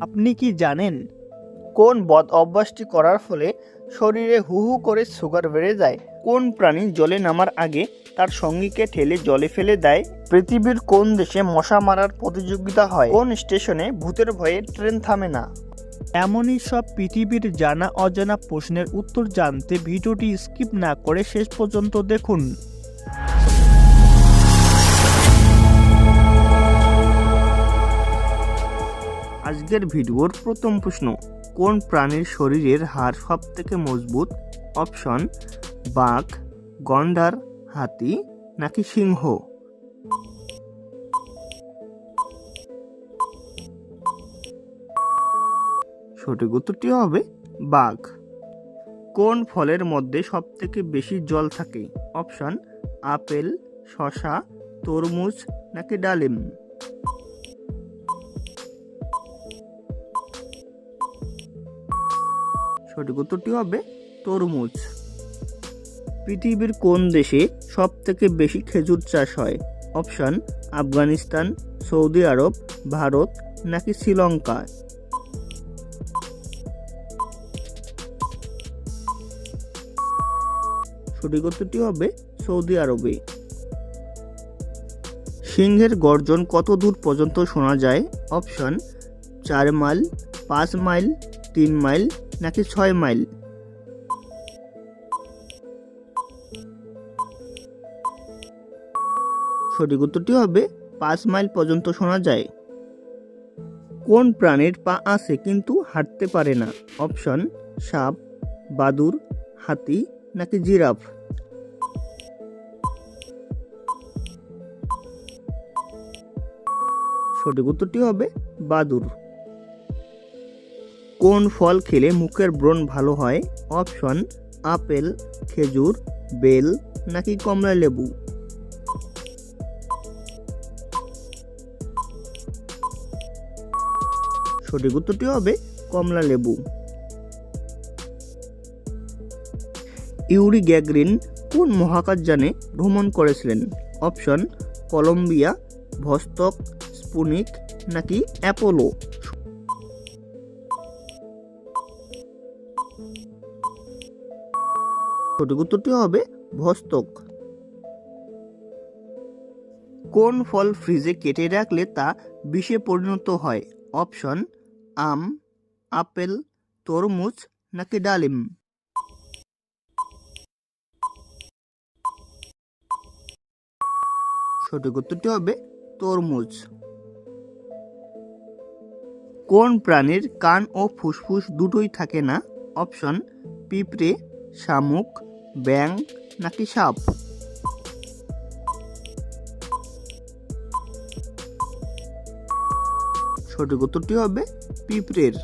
আপনি কি জানেন কোন বদ অভ্যাসটি করার ফলে শরীরে হু হু করে সুগার বেড়ে যায়? কোন প্রাণী জলে নামার আগে তার সঙ্গীকে ঠেলে জলে ফেলে দেয়? পৃথিবীর কোন দেশে মশা মারার প্রতিযোগিতা হয়? কোন স্টেশনে ভূতের ভয়ে ট্রেন থামে না? এমনই সব পৃথিবীর জানা অজানা প্রশ্নের উত্তর জানতে ভিডিওটি স্কিপ না করে শেষ পর্যন্ত দেখুন। আজকের ভিডিওর প্রথম প্রশ্ন, কোন প্রাণীর শরীরের হাড় সব থেকে মজবুত? অপশন, বাঘ, গন্ডার, হাতি নাকি সিংহ? সঠিক উত্তরটি হবে বাঘ। কোন ফলের মধ্যে সব থেকে বেশি জল থাকে? অপশন, আপেল শশা তরমুজ নাকি ডালিম? সঠিক উত্তরটি হবে তরমুজ। পৃথিবীর কোন দেশে সব থেকে বেশি খেজুর চাষ হয়? Option, Afghanistan, Saudi Arab, Bharat নাকি শ্রীলঙ্কা? সঠিক উত্তরটি হবে সৌদি আরবে। সিংহের গর্জন কত দূর পর্যন্ত শোনা যায়? অপশন, চার মাইল, পাঁচ মাইল, তিন মাইল নাকি ছয় মাইল? সঠিক উত্তরটি হবে, পাঁচ মাইল পর্যন্ত শোনা যায়। কোন প্রাণীর পা আছে কিন্তু হাঁটতে পারে না? অপশন, সাপ, বাদুর, হাতি নাকি জিরাফ? সঠিক উত্তরটি হবে, বাদুর। কোন ফল খেলে মুখের ব্রণ ভালো হয়? অপশন, আপেল, খেজুর, বেল নাকি কমলা লেবু? সঠিক উত্তরটি হবে কমলা লেবু। ইউরি গ্যাগরিন কোন মহাকাশযানে ভ্রমণ করেছিলেন? অপশন, কলম্বিয়া, ভস্তক, স্পুনিক নাকি অ্যাপোলো? সঠিক উত্তরটি হবে ভস্তক। কোন ফল ফ্রিজে কেটে রাখলে তা বিষে পরিণত হয়? অপশন, আম, আপেল, তরমুজ নাকি ডালিম? সঠিক উত্তরটি হবে তরমুজ। কোন প্রাণীর কান ও ফুসফুস দুটোই থাকে না? অপশন, পিঁপড়ে, শামুক ব্যাং নাকি সাপ? সঠিক উত্তরটি হবে পিঁপড়ের।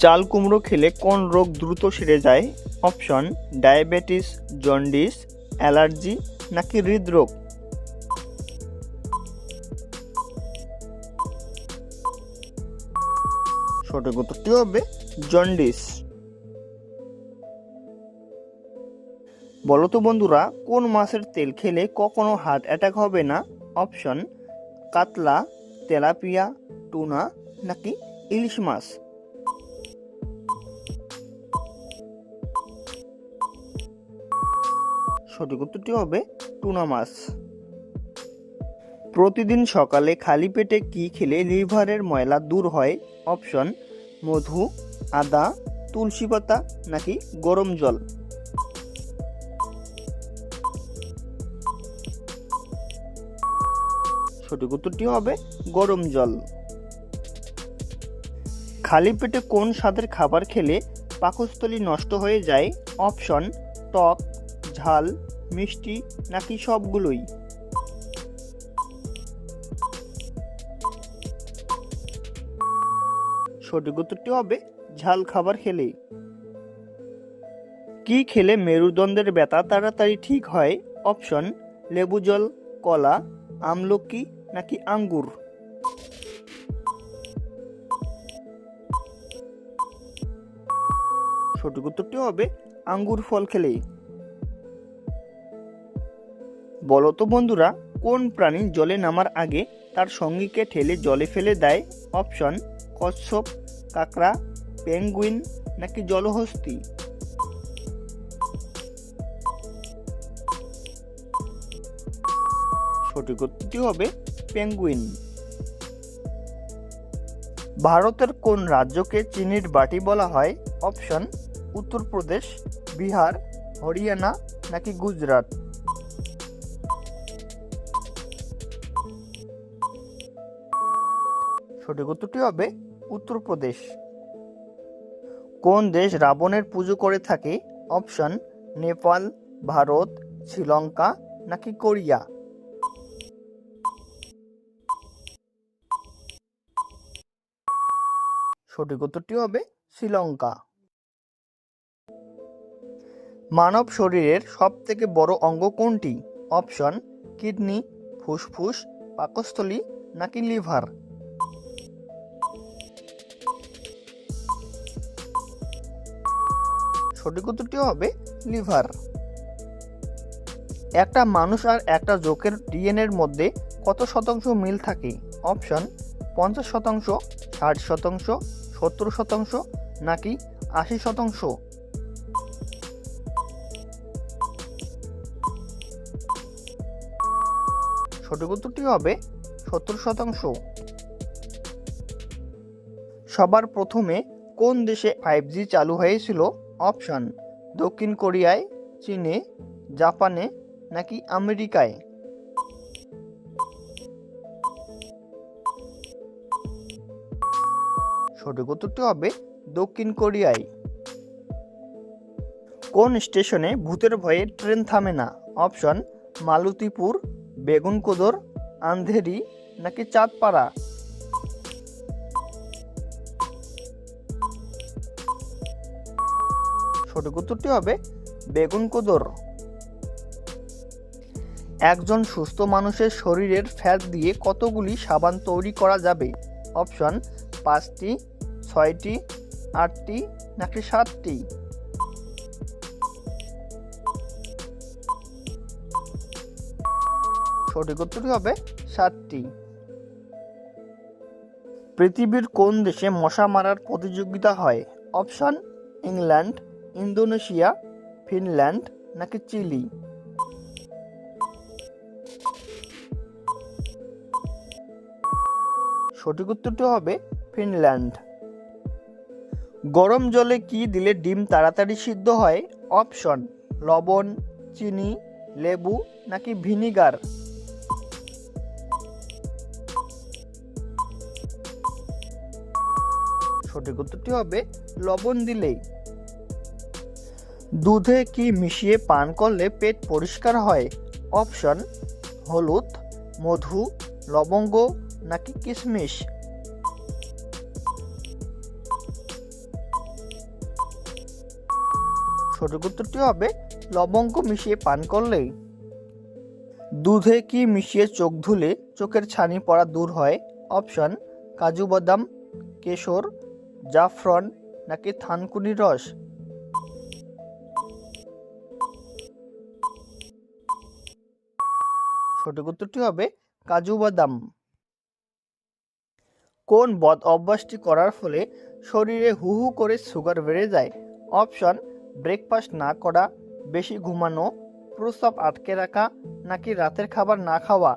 চাল কুমড়ো খেলে কোন রোগ দ্রুত সেরে যায়? অপশন, ডায়াবেটিস, জন্ডিস, অ্যালার্জি নাকি হৃদরোগ? সঠিক উত্তরটি হবে জন্ডিস। বলো তো বন্ধুরা, কোন মাছের তেল খেলে কখনো হার্ট অ্যাটাক হবে না? অপশন, কাতলা, তেলাপিয়া, টুনা নাকি ইলিশ মাছ? সঠিক উত্তরটি হবে টুনা মাছ। প্রতিদিন সকালে খালি পেটে কি খেলে লিভারের ময়লা দূর হয়? অপশন, মধু, আদা, তুলসী পাতা নাকি গরম জল? সঠিক উত্তরটি হবে গরম জল। খালি পেটে কোন স্বাদের খাবার খেলে পাকস্থলী নষ্ট হয়ে যায়? অপশন, টক, ঝাল, মিষ্টি নাকি সবগুলোই? সঠিক উত্তরটি হবে ঝাল খাবার খেলে। কি খেলে মেরুদণ্ডের ব্যথা তাড়াতাড়ি ঠিক হয়? অপশন, লেবু জল, কলা, আমলকি নাকি আঙ্গুর? সঠিক উত্তরটি হবে আঙ্গুর ফল খেলেই। বলো তো বন্ধুরা, কোন প্রাণী জলে নামার আগে তার সঙ্গীকে ঠেলে জলে ফেলে দেয়? অপশন, কচ্ছপ, কাঁকড়া, পেঙ্গুইন নাকি জলহস্তি? সঠিক উত্তরটি হবে পেঙ্গুইন। ভারতের কোন রাজ্যকে চিনির বাটি বলা হয়? অপশন উত্তরপ্রদেশ বিহার, হরিয়ানা নাকি গুজরাট? সঠিক উত্তরটি হবে উত্তরপ্রদেশ কোন দেশ রাবণের পুজো করে থাকে? অপশন, নেপাল, ভারত, শ্রীলঙ্কা নাকি কোরিয়া? সঠিক উত্তরটি হবে শ্রীলঙ্কা। মানব শরীরের সব থেকে বড় অঙ্গ কোনটি? অপশন, কিডনি, ফুসফুস, পাকস্থলী নাকি লিভার? সঠিক উত্তরটি হবে লিভার। একটা মানুষ আর একটা জোকের ডিএনএর মধ্যে কত শতাংশ মিল থাকে? অপশন, পঞ্চাশ শতাংশ, ষাট শতাংশ সত্তর শতাংশ নাকি আশি শতাংশ? সঠিক উত্তরটি হবে সত্তর শতাংশ। সবার প্রথমে কোন দেশে ফাইভ জি চালু হয়েছিল? অপশন, দক্ষিণ কোরিয়ায়, চীনে, জাপানে নাকি আমেরিকায়? সঠিক উত্তরটি হবে দক্ষিণ কোরিয়ায়। কোন স্টেশনে ভূতের ভয়ে ট্রেন থামে না? অপশন, মালতীপুর, বেগুনকোদর, আন্ধেরি নাকি চাঁদপাড়া? সঠিক উত্তরটি হবে বেগুনকোদর। একজন সুস্থ মানুষের শরীরের ফ্যাট দিয়ে কতগুলি সাবান তৈরি করা যাবে? অপশন, পাঁচটি ছয়টি, আটটি, নাকি সাতটি? সঠিক উত্তরটি হবে সাতটি। পৃথিবীর কোন দেশে মশা মারার প্রতিযোগিতা হয়? অপশন, ইংল্যান্ড, ইন্দোনেশিয়া, ফিনল্যান্ড, নাকি চিলি? সঠিক উত্তরটি হবে ফিনল্যান্ড। গরম জলে কি দিলে ডিম তাড়াতাড়ি সিদ্ধ হয়? অপশন, লবণ, চিনি, লেবু নাকি ভিনিগার? সঠিক উত্তরটি হবে লবণ দিলেই। দুধে কি মিশিয়ে পান করলে পেট পরিষ্কার হয়? অপশন, হলুদ, মধু, লবঙ্গ নাকি কিশমিশ? সঠিক উত্তরটি হবে লবঙ্গ মিশিয়ে পান করলেই। দুধে কি মিশিয়ে চোখ ধুলে চোখের ছানি পড়া দূর হয়? অপশন, কাজু বাদাম, কেশর, জাফরন নাকি থানকুনি রস? সঠিক উত্তরটি হবে কাজু বাদাম। কোন বদ অভ্যাসটি করার ফলে শরীরে হু হু করে সুগার বেড়ে যায়? অপশন ব্রেকফাস্ট না করা, বেশি ঘুমানো, প্রস্রাব আটকে রাখা, নাকি রাতের খাবার না খাওয়া?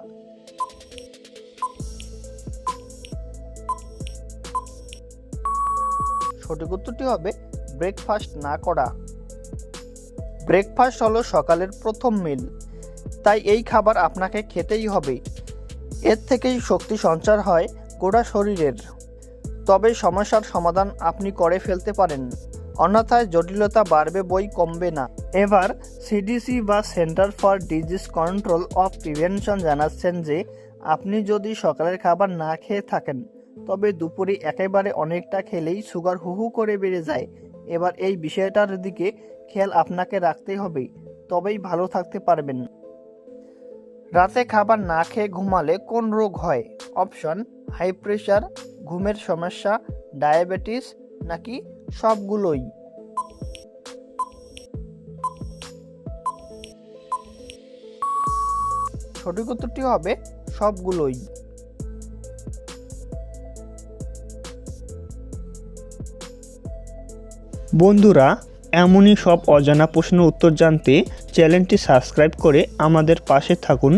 সঠিক উত্তরটি হবে ব্রেকফাস্ট না করা। ব্রেকফাস্ট হলো সকালের প্রথম মিল, তাই এই খাবার আপনাকে খেতেই হবে। এর থেকেই শক্তি সঞ্চার হয় গোটা শরীরের। তবে সমস্যার সমাধান আপনি করে ফেলতে পারেন। অন্যথায় জটিলতা বাড়বে, বই কমবে না। এবার সিডিসি বা centre for disease control of prevention জানাচ্ছেন যে, আপনি যদি সকালের খাবার না খেয়ে থাকেন, তবে দুপুরে একেবারে অনেকটা খেলেই সুগার হুহু করে বেড়ে যায়। এবার এই বিষয়টার দিকে খেয়াল আপনাকে রাখতে হবে, তবেই ভালো থাকতে পারবেন। রাতে খাবার না খেয়ে ঘুমালে কোন রোগ হয়? অপশন, হাই প্রেশার, ঘুমের সমস্যা, ডায়াবেটিস নাকি সবগুলোই। সঠিক উত্তরটি হবে সবগুলোই। বন্ধুরা, এমনই সব অজানা প্রশ্ন উত্তর জানতে চ্যানেলটি সাবস্ক্রাইব করে আমাদের পাশে থাকুন।